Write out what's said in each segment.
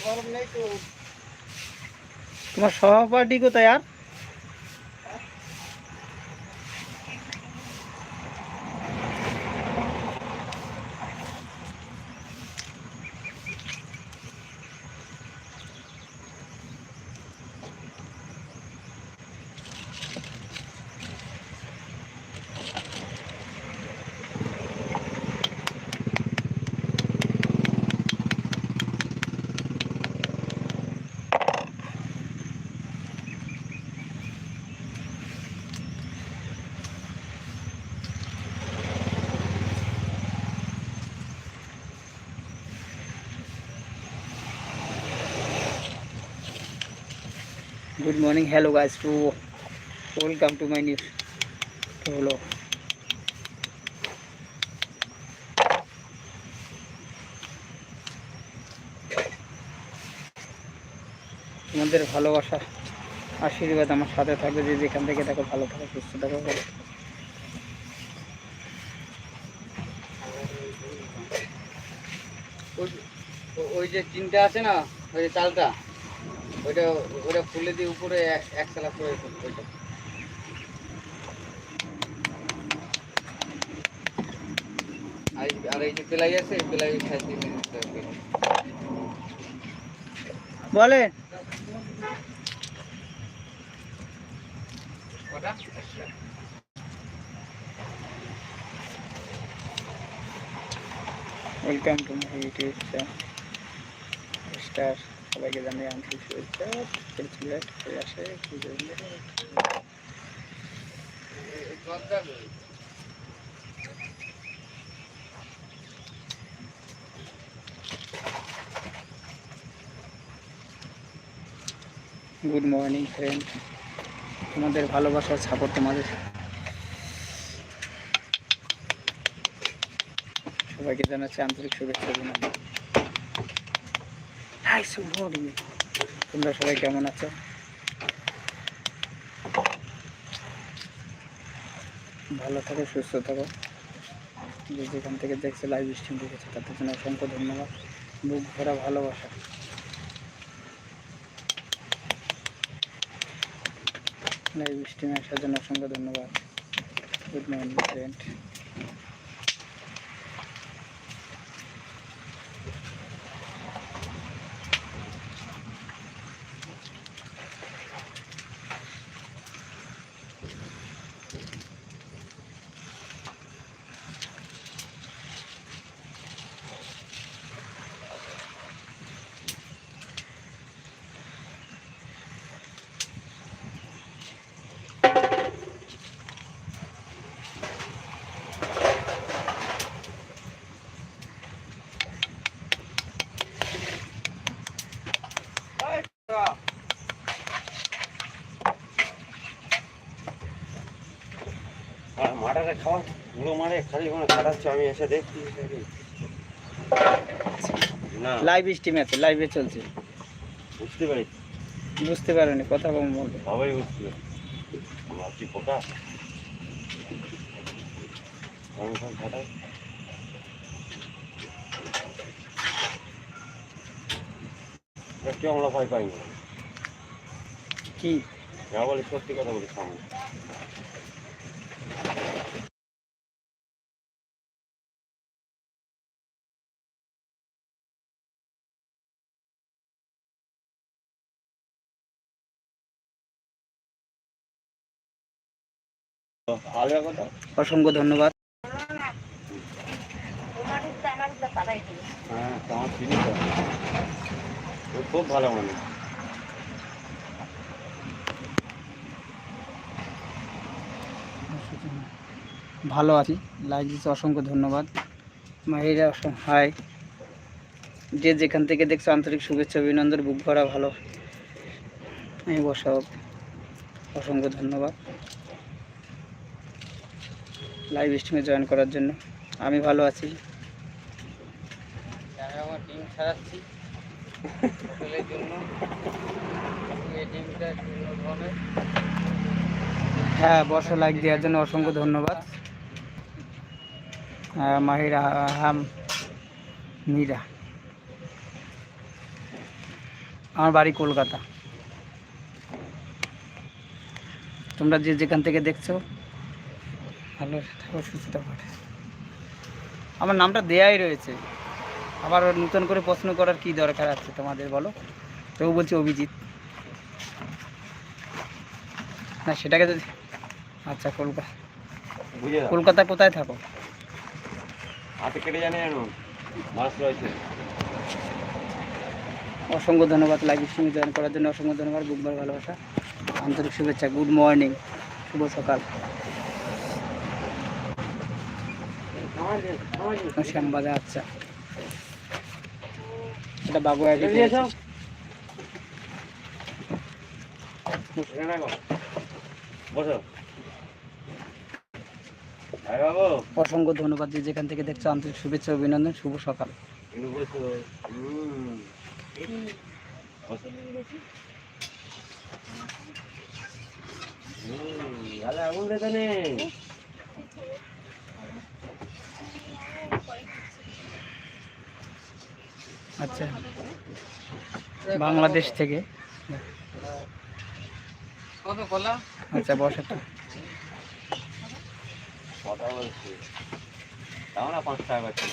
গরম নেই তো তোমার সহপাঠী কোথায় আর? Good morning hello guys to welcome to my new হলো তোমাদের ভালোবাসা, আশীর্বাদ আমার সাথে থাকবে। যে যেখান থেকে দেখো, ভালো থাকো, সুস্থ থাকো। ভালো ওই- ওই যে চিন্তা আছে না? ওই যে চালটা? ওইটা ওইটা খুলে দিয়ে উপরে এক- সালা করে ওইটা আর এই- আর যে পেলাই আছে পেলাই সাইড দিয়ে দিতে হবে। বলে কটা? ওয়েলকাম টু চ্যানেল স্টার সবাইকে জানাই আন্তরিক শুভেচ্ছা আসে? গুড মর্নিং ফ্রেন্ড তোমাদের ভালোবাসার সাপোর্ট তোমাদের সবাইকে জানাচ্ছি আন্তরিক শুভেচ্ছা morning. তোমরা সবাই কেমন আছো? ভালো থাকো, সুস্থ থাকো। যে যেখান থেকে দেখছে লাইভ স্ট্রিম দেখেছে, তাদের জন্য অসংখ্য ধন্যবাদ। বুক ভরা ভালোবাসা। লাইভ স্ট্রিমে আসার জন্য অসংখ্য ধন্যবাদ। গুড মর্নিং ফ্রেন্ড মাটারে খাওয়া গুঁড়ো মারে খালি ওখানে কাটাচ্ছে আমি এসে দেখছি। না। লাইভ স্ট্রিমে আছে লাইভে চলছে। বুঝতে পারি বুঝতে পারোনি কথা কম বলবে সবাই বুঝতে ভাবছি পোকা। কেউ আমরা ভয় পাই কি? যা বলি সত্যি কথা বলি সামনে অসংখ্য ধন্যবাদ। খুব ভালো মানুষ ভালো আছি লাইভ দিতে অসংখ্য ধন্যবাদ। মাহিরা হাই যে যেখান থেকে দেখছ আন্তরিক শুভেচ্ছা, অভিনন্দন, বুক ভরা ভালো। আমি বসা অসংখ্য ধন্যবাদ। লাইভ স্ট্রিমে জয়েন করার জন্য। আমি ভালো আছি। আমার ডিম ছাড়াচ্ছি। জন্য। এই ডিমটা হ্যাঁ বসা লাইক দেওয়ার জন্য অসংখ্য ধন্যবাদ। মাহিরা হাম মীরা। আমার বাড়ি কলকাতা। তোমরা যে যেখান থেকে দেখছ ভালো থাকো সুস্থ থাকো। আমার নামটা দেয়াই রয়েছে। আবার নতুন করে প্রশ্ন করার কি দরকার আছে তোমাদের বলো? তবু বলছি অভিজিৎ। না সেটাকে যদি আচ্ছা কলকাতা কলকাতা কোথায় থাকো? হাতে কেটে জানে জানো মাছ রয়েছে। অসংখ্য ধন্যবাদ লাইভ স্ট্রিমে জয়েন করার জন্য অসংখ্য ধন্যবাদ বুধবার ভালোবাসা। আন্তরিক শুভেচ্ছা গুড মর্নিং শুভ সকাল। শ্যামবাজা আচ্ছা। এটা বাবু অসংখ্য ধন্যবাদ যে যেখান থেকে দেখছ আন্তরিক শুভেচ্ছা অভিনন্দন শুভ সকাল হুম। বসো। হুম, গালে আঙুল দেতে নেই আচ্ছা। বাংলাদেশ থেকে। আচ্ছা টাকা ছিল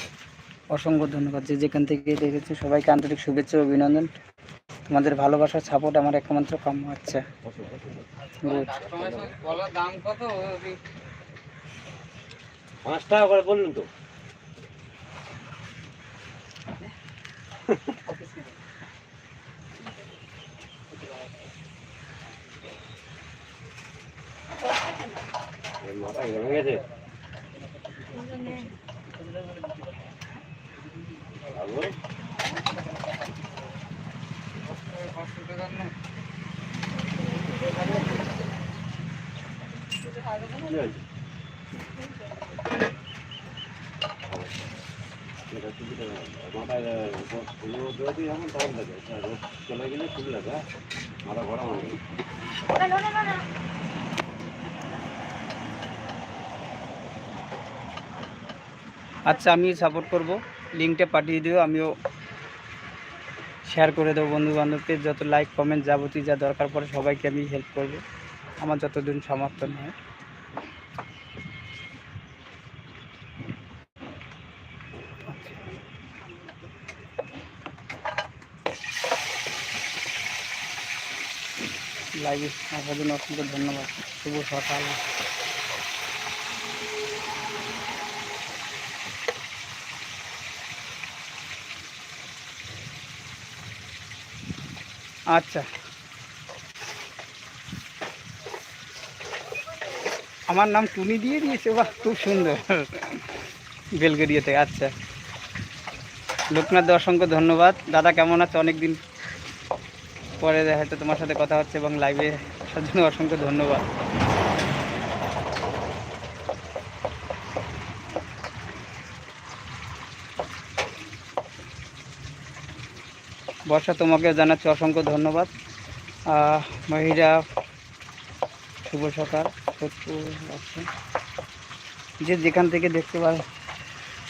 অসংখ্য ধন্যবাদ। যে যেখান থেকে দেখেছি সবাইকে আন্তরিক শুভেচ্ছা ও অভিনন্দন। তোমাদের ভালোবাসার সাপোর্ট আমার একমাত্র কাম্য। আচ্ছা। বসো বসো দাম কত? পাঁচ টাকা করে বললেন তো। এর মাথা ভেঙে গেছে বাবু, পাঁচশো টাকার না কি হয়েছে? এটা সুবিধা নেই। মাথায় আহ, তখন থাকে আচ্ছা, রোদ চলে গেলে লাগে হ্যাঁ? মাথা গরম হবে আচ্ছা আমি সাপোর্ট করব। লিঙ্কটা পাঠিয়ে দিও আমিও শেয়ার করে দেবো বন্ধু বান্ধবদের যত লাইক কমেন্ট যাবতীয় যা দরকার পড়ে সবাইকে আমি হেল্প করব। আমার যতদিন সমর্থন হয় লাইভে আসার জন্য অসংখ্য ধন্যবাদ। শুভ সকাল। আচ্ছা। আমার নাম টুনি দিয়ে দিয়েছে, বাহ, খুব সুন্দর। বেলগড়িয়াতে আচ্ছা। লোকনাথ অসংখ্য ধন্যবাদ। দাদা, কেমন আছে? অনেকদিন পরে হয়তো তোমার সাথে কথা হচ্ছে এবং লাইভে আসার জন্য অসংখ্য ধন্যবাদ। বর্ষা, তোমাকে জানাচ্ছি অসংখ্য ধন্যবাদ। মহিলা শুভ সকাল। যে যেখান থেকে দেখতে পারে,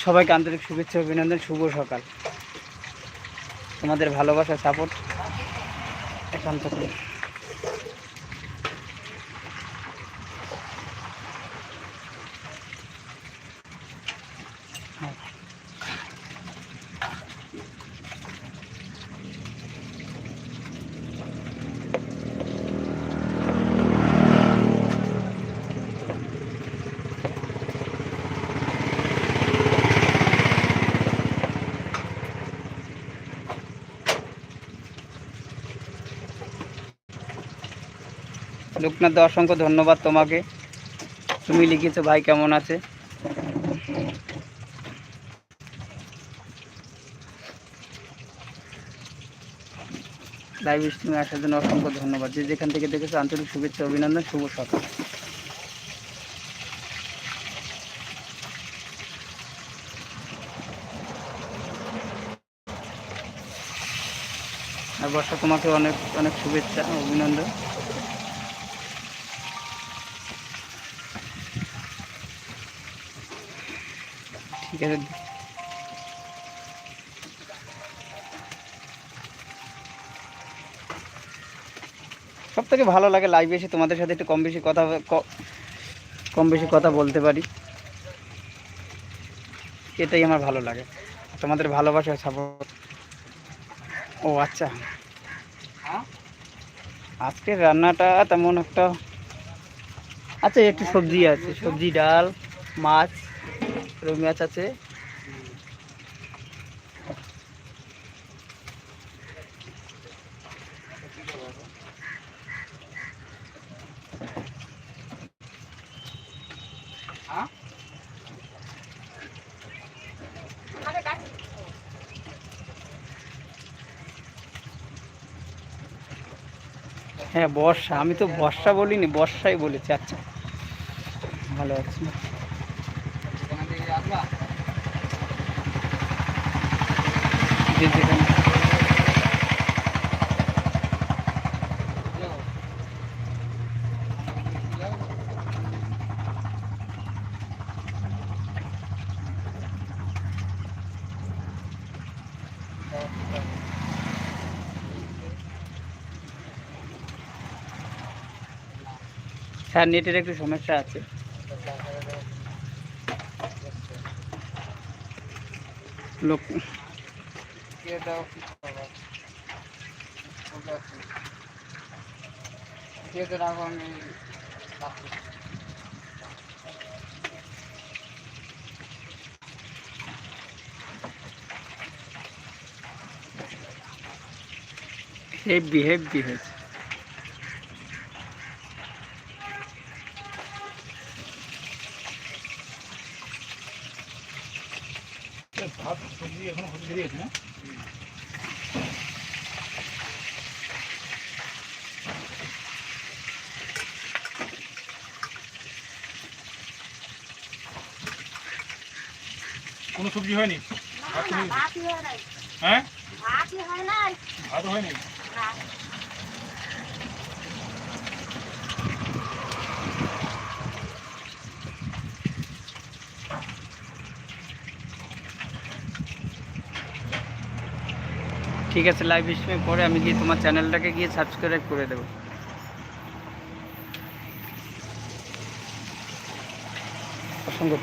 সবাইকে আন্তরিক শুভেচ্ছা, অভিনন্দন, শুভ সকাল। তোমাদের ভালোবাসা সাপোর্ট একান্ত করে লোকনাথ অসংখ্য ধন্যবাদ তোমাকে। তুমি লিখেছো, ভাই কেমন আছে? লাইভ স্ট্রিমে আসার জন্য অসংখ্য ধন্যবাদ। যে যেখান থেকে দেখেছ, আন্তরিক শুভেচ্ছা, অভিনন্দন, শুভ সকাল। আর বর্ষা, তোমাকে অনেক অনেক শুভেচ্ছা, অভিনন্দন। ঠিক আছে সব থেকে ভালো লাগে লাইভে এসে তোমাদের সাথে একটু কম বেশি কথা কম বেশি কথা বলতে পারি। এটাই আমার ভালো লাগে। তোমাদের ভালোবাসা সাপোর্ট ও আচ্ছা। আজকের রান্নাটা তেমন একটা আচ্ছা একটু সবজি আছে। সবজি, ডাল, মাছ। রুই মাছ আছে। হ্যাঁ হ্যাঁ বর্ষা। আমি তো বর্ষা বলিনি, বর্ষাই বলেছি। আচ্ছা। ভালো আছি। হ্যাঁ নেটের একটু সমস্যা আছে। লোক হেভি হেভি কোনো সবজি হয়নি? হয় হ্যাঁ? হয় ভাত হয়নি? ঠিক আছে লাইভ স্ট্রিমে পরে আমি গিয়ে তোমার চ্যানেলটাকে গিয়ে সাবস্ক্রাইব করে দেবো। অসংখ্য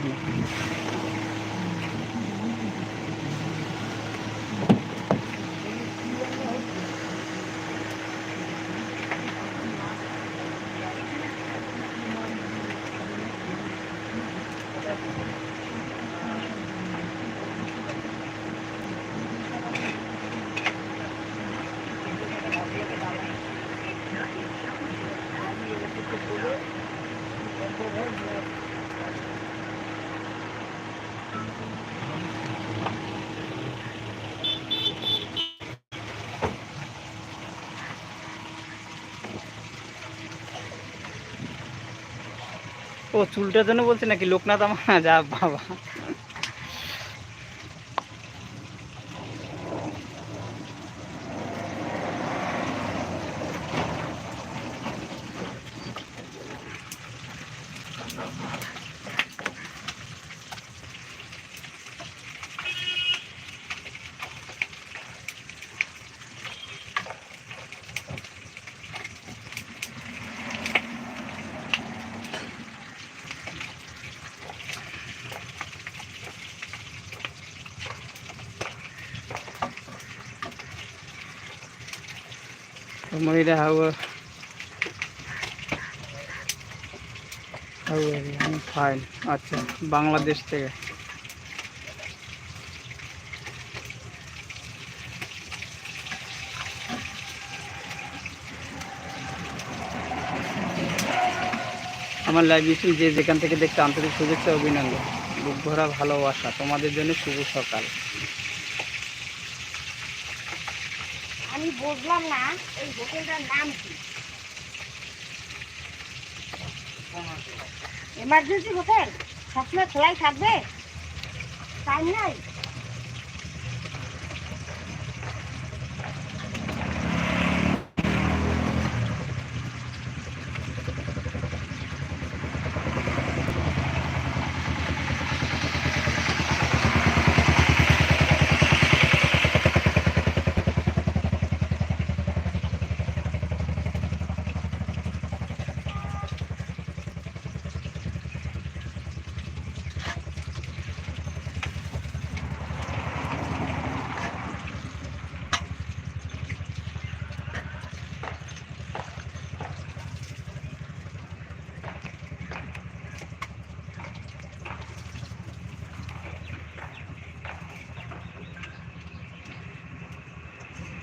ও চুলটার জন্য বলছে নাকি লোকনাথ আমার যা বাবা। মনিরা হাউ হাউ আমি ফাইন আচ্ছা বাংলাদেশ থেকে। আমার লাইভ স্ট্রিম যে যেখান থেকে দেখতে আন্তরিক শুভেচ্ছা, অভিনন্দন। বুক ভরা ভালোবাসা তোমাদের জন্য শুভ সকাল। বুঝলাম না এই হোটেলটার নাম কি? এমার্জেন্সি হোটেল সবসময় খোলাই থাকবে? টাইম নাই?